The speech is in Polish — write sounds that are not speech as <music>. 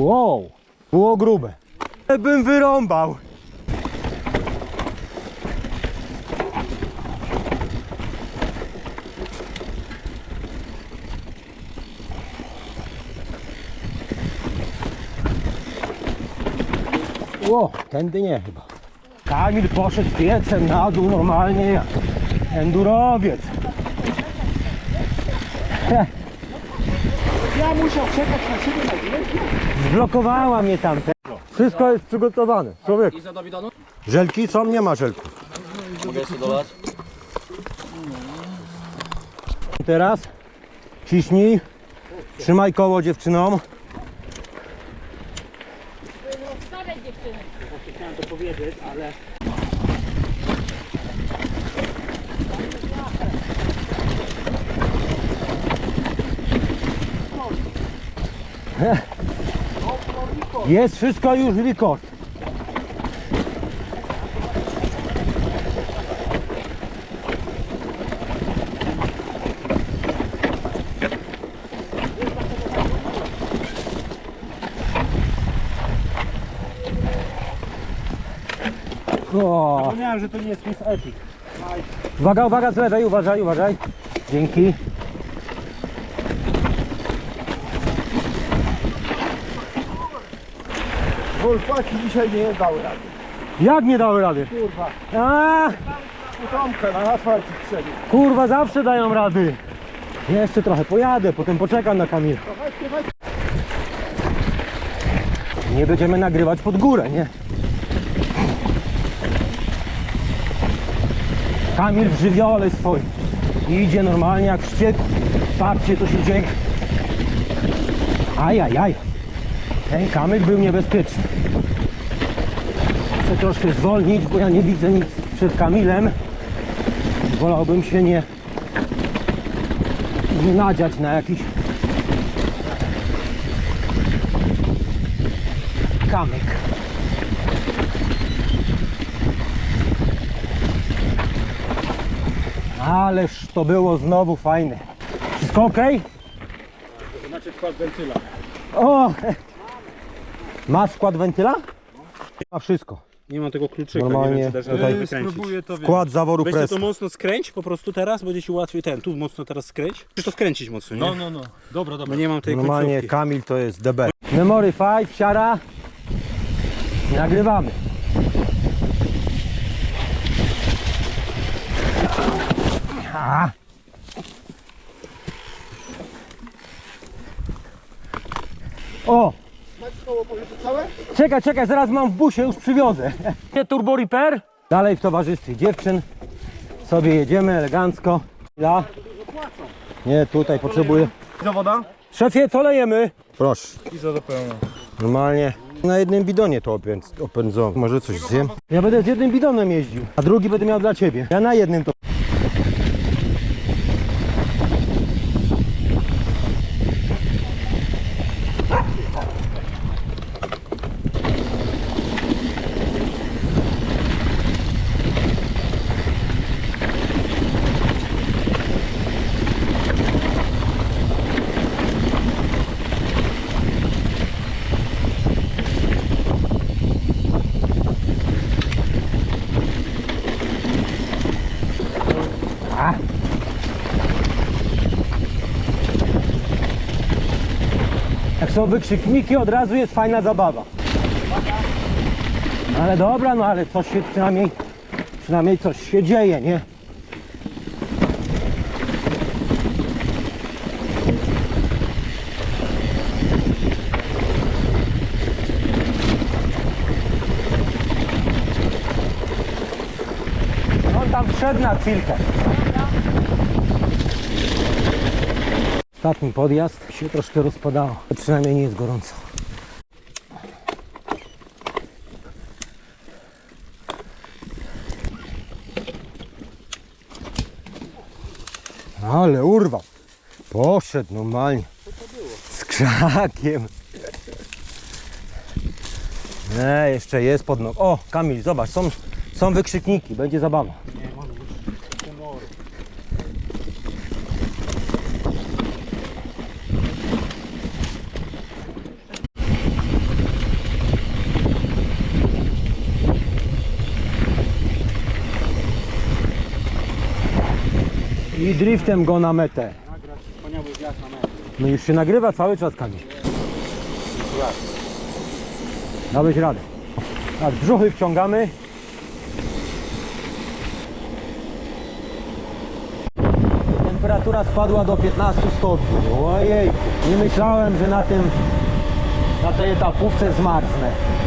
Wow, było grube. Bym wyrąbał. Ło, tędy nie chyba. Kamil poszedł piecem na dół normalnie jak endurowiec. <laughs> Ja musiał czekać na siebie na zdjęciu. Zblokowała mnie tam. Wszystko jest przygotowane. Człowiek. I za Dawidonu? Żelki są? Nie ma żelków. Mogę jeszcze dolać? Teraz ciśnij. Trzymaj koło dziewczynom. Stawiać dziewczyny. Właśnie chciałem to powiedzieć, ale <laughs> Jest wszystko już rekord. O, zapomniałem, że to nie jest Miss Epic. uwaga, uwaga z lewej, uważaj, uważaj. Dzięki. Wolfaki dzisiaj nie dały rady. Jak nie dały rady? Kurwa, A, na asfalt strzelił. kurwa, zawsze dają rady. Jeszcze trochę pojadę, potem poczekam na Kamila. Nie będziemy nagrywać pod górę, nie? Kamil w żywiole swoim. Idzie normalnie jak wściekł. Patrzcie co się dzieje. Ajajaj. Ten Kamil był niebezpieczny. Chcę troszkę zwolnić, bo ja nie widzę nic przed Kamilem. Wolałbym się nie, nie nadziać na jakiś kamyk. Ależ to było znowu fajne. Wszystko ok? Znaczy wkład wentyla. O! Masz wkład wentyla? Ma wszystko. Nie mam tego kluczyka, Normalnie nie wiem, czy dasz tutaj- wykręcić. Spróbuję to Wkład zaworu Weź sobie to mocno skręć po prostu teraz, będzie ci łatwiej ten, tu mocno teraz skręć. Musisz to skręcić mocno, nie? No, no, no. Dobra, dobra. Nie mam tej Normalnie końcówki. Kamil to jest DB. Memory 5, siara. Nagrywamy. A. O! Czekaj, czekaj, zaraz mam w busie, już przywiozę. <laughs> Turbo Repair. Dalej w towarzystwie dziewczyn. Sobie jedziemy elegancko. Ja. Nie, tutaj potrzebuję. Zawoda? Szefie, co lejemy? Proszę. I za do pełna. Normalnie na jednym bidonie to opędz- opędzą. Może coś zjem? Ja będę z jednym bidonem jeździł, a drugi będę miał dla ciebie. Ja na jednym to. Jak są wykrzykniki, od razu jest fajna zabawa. Ale dobra, no ale coś się przynajmniej, przynajmniej coś się dzieje, nie? On tam wszedł na chwilkę. Ostatni podjazd się troszkę rozpadało. Przynajmniej nie jest gorąco. Ale urwał. Poszedł normalnie. Z krzakiem. Nie, jeszcze jest pod nogą. O, Kamil, zobacz, są, są wykrzykniki, będzie zabawa. I driftem go na metę. No już się nagrywa cały czas Kamil. Dałeś radę. Tak, brzuchy wciągamy. Temperatura spadła do 15 stopni. Ojej, nie myślałem, że na tym, na tej etapówce zmarznę.